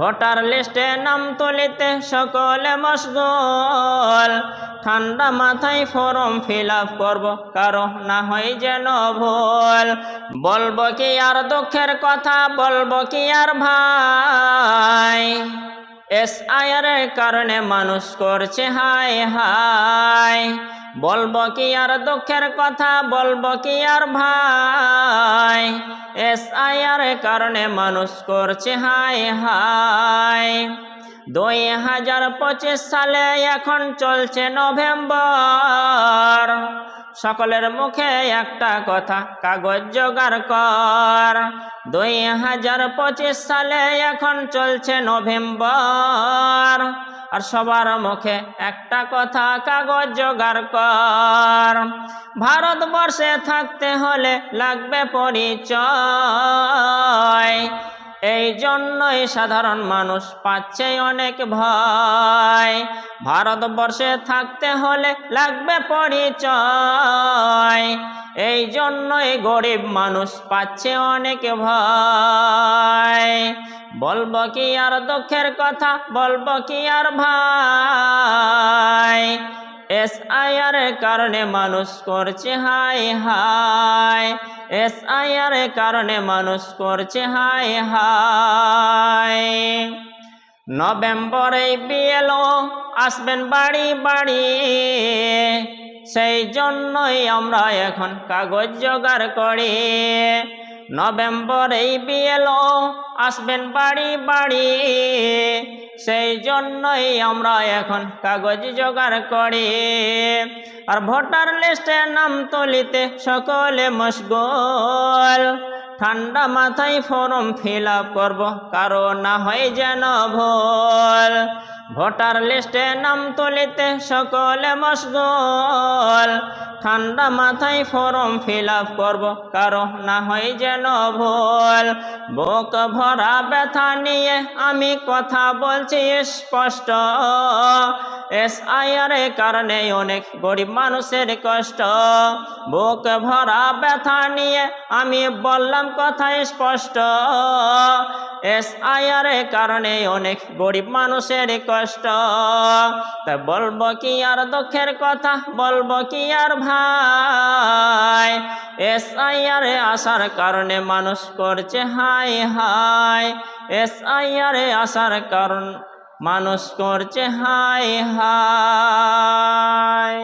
Voter লিস্টে নাম তুলিতে সকলে মশগুল। ঠান্ডা মাথায় ফর্ম ফিল আপ করব, কারও না হয় যেন ভুল। বলব কি আর দুঃখের কথা, বলব কি আর ভাই। এস আয়ের কারণে মানুষ করছে হাই হাই বলব কি আর দুঃখের কথা, বলব কি আর ভাই। এস আয়ার কারণে মানুষ করছে হাই হাই দুই হাজার পঁচিশ সালে এখন চলছে নভেম্বর। সকলের মুখে একটা কথা, কাগজ জোগাড় কর। দুই হাজার পঁচিশ সালে এখন চলছে নভেম্বর। আর সবার মুখে একটা কথা কাগজ জোগাড় কর। ভারতবর্ষে থাকতে হলে লাগবে পরিচয়। এই জন্যই সাধারণ মানুষ পাচ্ছে অনেক ভয়। ভারতবর্ষে থাকতে হলে লাগবে পরিচয়। এই জন্যই গরিব মানুষ পাচ্ছে অনেক ভয়। বলব কি আর দুঃখের কথা, বলব কি আর ভাই? এস আইআর কারণে মানুষ করছে হাই হাই এস আই আইআর কারণে মানুষ করছে হাই হাই নভেম্বরে বিএলও আসবেন বাড়ি বাড়ি। সেই জন্যই আমরা এখন কাগজ জোগাড় করি। নভেম্বরে বিএলও আসবেন বাড়ি বাড়ি। সেই জন্যই আমরা এখন কাগজ জোগাড় করি। আর ভোটার লিস্টে নাম তুলিতে সকলে মশগুল। ঠান্ডা মাথায় ফর্ম ফিল আপ করব কারও না হয় যেন ভোল। ভোটার লিস্টে নাম তুলিতে সকলে মশগুল। ঠান্ডা মাথায় ফর্ম ফিল আপ করব কারও না হয় যেন ভুল। বুক ভরা ব্যথা নিয়ে আমি কথা বলছি স্পষ্ট। এস আইআর কারণে অনেক গরিব মানুষের কষ্ট। বুক ভরা ব্যথা নিয়ে আমি বললাম কথা স্পষ্ট। এস আইআর কারণে অনেক গরিব মানুষের কষ্ট। তা বলব কি আর দুঃখের কথা? বলব কি আর ভাই এস আইআর আসার কারণে মানুষ করছে হাই হাই এস আইআর আসার কারণ মানুষ করছে হাই হাই